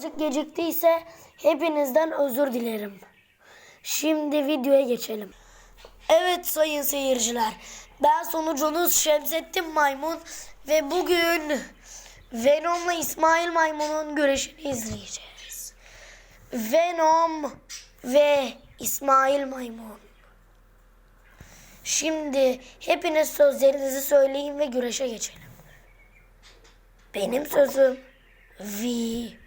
Azıcık geciktiyse hepinizden özür dilerim. Şimdi videoya geçelim. Evet sayın seyirciler. Ben sonucunuz Şemsettin Maymun ve bugün Venom'la İsmail Maymun'un güreşini izleyeceğiz. Venom ve İsmail Maymun. Şimdi hepiniz sözlerinizi söyleyin ve güreşe geçelim. Benim sözüm are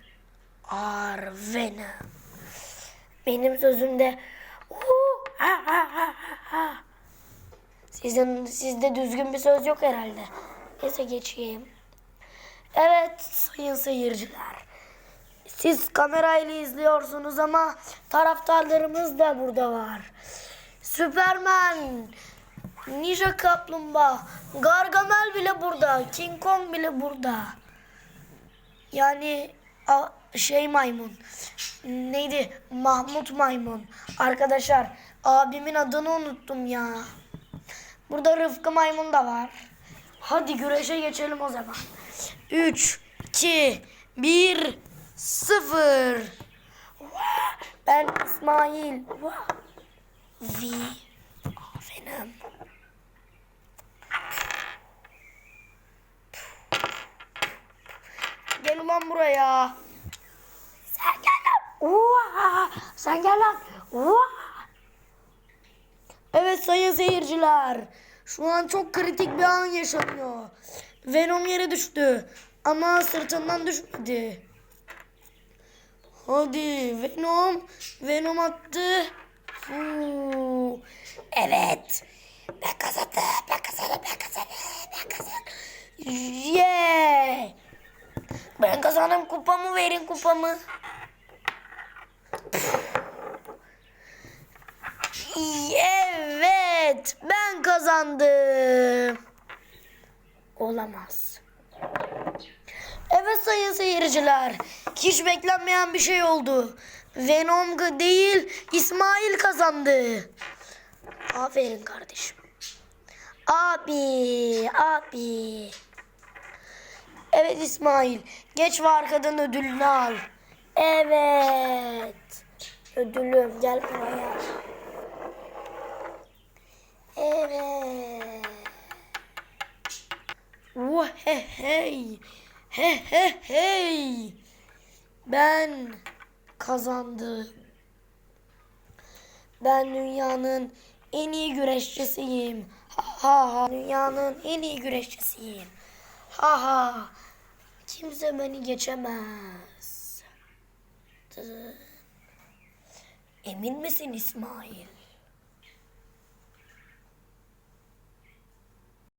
Venom. Benim sözüm de "Hu, ha, ha, ha, ha, ha." Sizin sizde düzgün bir söz yok herhalde. Neyse geçeyim. Evet sayın seyirciler. Siz kamerayla izliyorsunuz ama taraftarlarımız da burada var. Süperman, Ninja Kaplumbağa, Gargamel bile burada, King Kong bile burada. Yani a, şey maymun. Neydi? Mahmut maymun. Arkadaşlar abimin adını unuttum ya. Burada Rıfkı maymun da var. Hadi güreşe geçelim o zaman. 3, 2, 1, 0. Ben İsmail. Vi. Aferin. Gel ulan buraya. Sen gel lan. Oha! Sen gel lan. Oha! Evet sayın seyirciler. Şu an çok kritik bir an yaşanıyor. Venom yere düştü. Ama sırtından düşmedi. Hadi Venom. Venom attı. Huu. Evet. Ben kazandım. Ben kazandım. Ben kazandım. Ben kazandım. Yeah. Ben kazandım kupamı verin kupamı. Evet ben kazandım. Olamaz. Evet sayın seyirciler. Hiç beklenmeyen bir şey oldu. Venom değil İsmail kazandı. Aferin kardeşim. Abi, abi. Evet İsmail. Geç ve arkadan ödülünü al. Evet. Ödülüm gel buraya. Evet. Vah he hey. He he hey. Ben kazandım. Ben dünyanın en iyi güreşçisiyim. Ha ha. Dünyanın en iyi güreşçisiyim. Ha ha. Kimse beni geçemez. Emin misin İsmail?